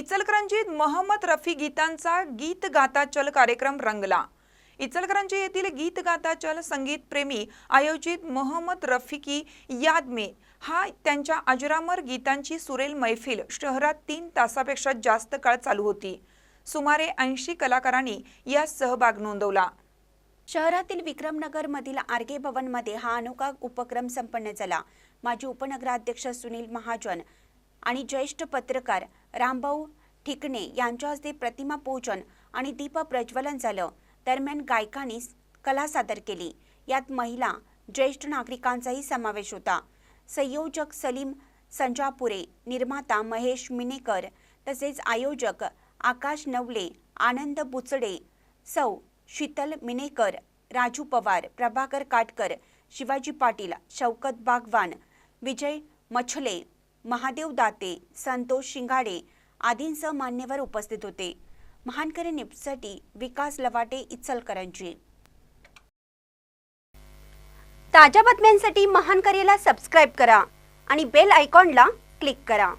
इचलकरंजीत मोहम्मद रफी गीतांचा गीत गाता चल कार्यक्रम रंगला. इचलकरंजी येथील गीत गाता चल संगीत प्रेमी आयोजित मोहम्मद रफिकी याद में. हा त्यांच्या अजरामर गीतांची सुरेल मैफिल शहरात तीन तासापेक्षा जास्त काळ चालू होती. सुमारे ऐंशी कलाकारांनी यात सहभाग नोंदवला. शहरातील विक्रमनगरमधील आर्गे भवनमध्ये हा अनोखा उपक्रम संपन्न झाला. माजी उपनगराध्यक्ष सुनील महाजन आणि ज्येष्ठ पत्रकार रामभाऊ ठिकणे यांच्या हस्ते प्रतिमा पूजन आणि दीप प्रज्वलन झालं. दरम्यान गायकांनी कला सादर केली. यात महिला ज्येष्ठ नागरिकांचाही समावेश होता. संयोजक सलीम संजापुरे निर्माता महेश मिनेकर तसेच आयोजक आकाश नवले आनंद बुचडे सौ शीतल मिनेकर राजू पवार प्रभाकर काटकर शिवाजी पाटील शौकत बागवान विजय मछले महादेव दाते संतोष शिंगाडे आदींसह मान्यवर उपस्थित होते. महानकरी निपसाठी विकास लवाटे इचलकरंजी. ताज्या बातम्यांसाठी महानकरीला सबस्क्राईब करा आणि बेल आयकॉनला क्लिक करा.